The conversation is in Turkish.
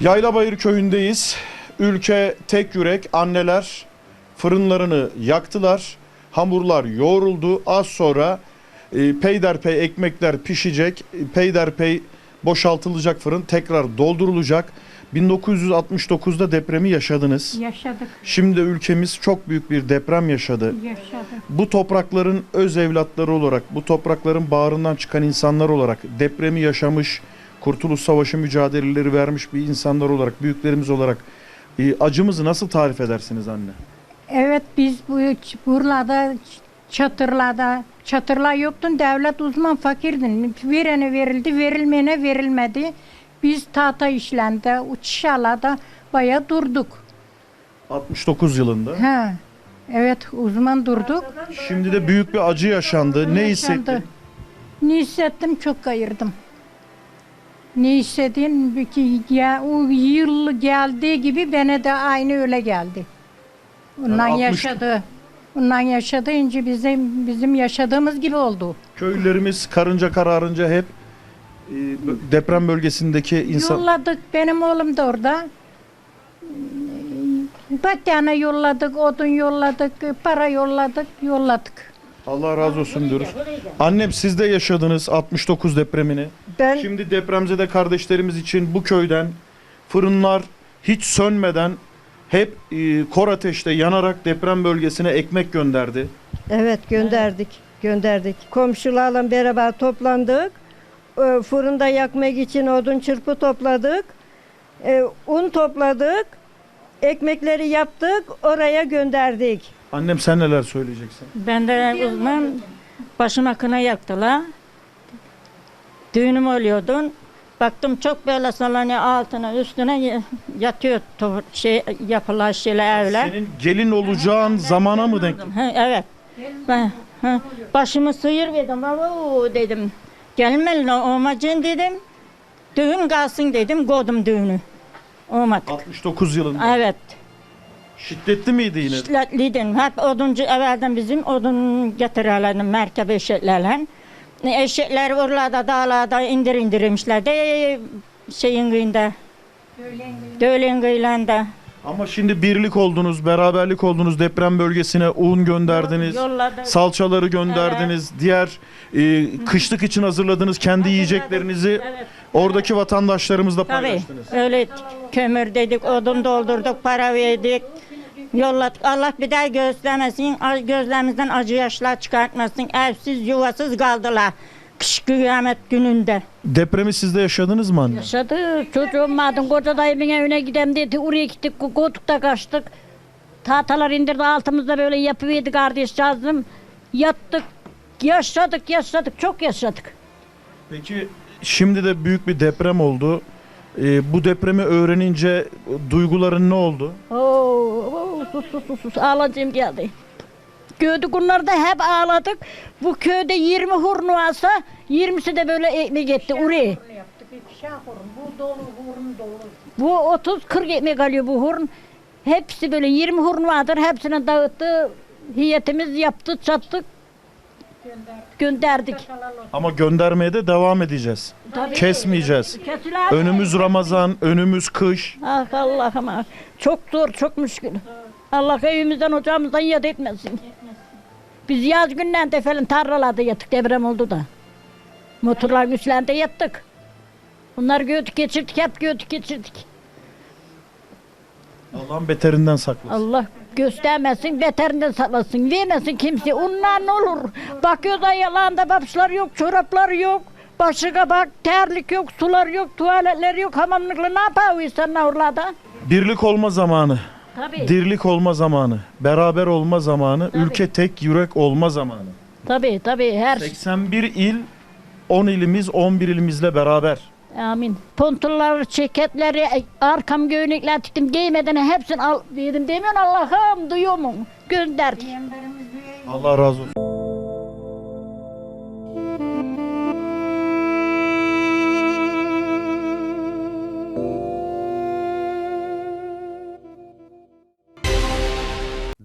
Yaylabayır köyündeyiz. Ülke tek yürek anneler fırınlarını yaktılar. Hamurlar yoğruldu. Az sonra e, peyderpey ekmekler pişecek. E, Peyderpey boşaltılacak fırın tekrar doldurulacak. 1969'da depremi yaşadınız. Yaşadık, Şimdi ülkemiz çok büyük bir deprem yaşadı. yaşadık. Bu toprakların öz evlatları olarak, bu toprakların bağrından çıkan insanlar olarak, depremi yaşamış, Kurtuluş Savaşı mücadeleleri vermiş bir insanlar olarak, büyüklerimiz olarak e, acımızı nasıl tarif edersiniz anne? Evet biz bu buralarda çatırlarda çatırlar yoktu. Devlet uzman fakirdin. Verene verildi, verilmeyene verilmedi. Biz tahta işlende, uçuşlarda bayağı durduk. 69 yılında. Ha. Evet uzman durduk. Şimdi de büyük bir acı yaşandı. Ne Yaşandı. hissettin? Ne hissettim çok kayırdım. Ne? Bir ki Ya, o yıl geldiği gibi bana da aynı öyle geldi. Ondan Yani 60 yaşadı. Ondan yaşadı ince bizim bizim yaşadığımız gibi oldu. Köylülerimiz karınca kararınca hep e, bö- deprem bölgesindeki insan... Yolladık benim oğlum da orada. Batyana yolladık, odun yolladık, para yolladık, yolladık. Allah razı olsun diyoruz. Annem siz de yaşadınız 69 depremini. Ben Şimdi depremzede kardeşlerimiz için bu köyden fırınlar hiç sönmeden hep e, kor ateşte yanarak deprem bölgesine ekmek gönderdi. evet gönderdik. Gönderdik. Komşularla beraber toplandık. Ee, Fırında yakmak için odun çırpı topladık. Ee, Un topladık. Ekmekleri yaptık. Oraya gönderdik. Annem sen neler söyleyeceksin? Ben de uzman başıma kına yaktılar. Düğünüm oluyordun. Baktım çok böyle sallanıyor altına üstüne yatıyor to- şey yapılan şeyler evler. Senin gelin olacağın zamana mı denk? Ha, evet. Ben, ha, başımı sıyırmadım. Abo dedim. Gelmeli olmacın dedim. Düğün kalsın dedim. Kodum düğünü. Olmadı. 69 yılında. Evet. Şiddetli miydi yine? İşletliydin. Hep oduncu evvelden bizim odun getirirlerdi merkep eşeklerle. Eşekler oralarda dağlarda indir indirirmişler de şeyin kıyında. Dölen kıyılarında. Ama şimdi birlik oldunuz, beraberlik oldunuz. Deprem bölgesine un gönderdiniz. Yolladı. Salçaları gönderdiniz. Diğer e, kışlık için hazırladığınız kendi yiyeceklerinizi Evet. oradaki vatandaşlarımızla Tabii. paylaştınız. Öyle kömür dedik, odun doldurduk, para verdik. Yolladık. Allah bir daha göstermesin, a- gözlerimizden acı yaşlar çıkartmasın. Evsiz, yuvasız kaldılar. Kış kıyamet gününde. Depremi siz de yaşadınız mı anne? Yaşadı. Çocuğum vardı. Koca dayımın evine gidem dedi. Oraya gittik. Koltukta kaçtık. Tahtalar indirdi altımızda böyle yapıverdi kardeş yazdım. Yattık. Yaşadık yaşadık. Çok yaşadık. Peki şimdi de büyük bir deprem oldu. Ee, bu depremi öğrenince duyguların ne oldu? Oo, sus sus sus sus. Ağlayacağım geldi. Gördük onları da hep ağladık. Bu köyde 20 hurnu varsa 20'si de böyle ekmek etti oraya. Bu 30-40 ekmek alıyor bu hurn. Hepsi böyle 20 hurn vardır. Hepsini dağıttı. Hiyetimiz yaptı, çattık. Gönderdik. Ama göndermeye de devam edeceğiz. Kesmeyeceğiz. Kesiler. Önümüz Ramazan, önümüz kış. Ah Allah'ım ah. Çok zor, çok müşkül. Allah evimizden ocağımızdan yad etmesin. Biz yaz günlerinde falan tarlalarda yattık deprem oldu da. Motorların üstlerinde yattık. Bunlar göğütük geçirdik, hep göğütük geçirdik. Allah'ın beterinden saklasın. Allah göstermesin, beterinden saklasın, vermesin kimse. Onlar ne olur? Bakıyor da yalanda babşlar yok, çoraplar yok. Başı kabak, terlik yok, sular yok, tuvaletler yok, hamamlıkla ne yapıyor insanlar orada? Birlik olma zamanı. Tabii. Dirlik olma zamanı. Beraber olma zamanı. Ülke tek yürek olma zamanı. Tabii tabii her 81 il, 10 ilimiz, 11 ilimizle beraber. Amin. Pontulları, ceketleri, arkam göğnekler tuttum giymeden hepsini al dedim demiyorsun Allah'ım duyuyor mu? Gönderdik. Allah razı olsun.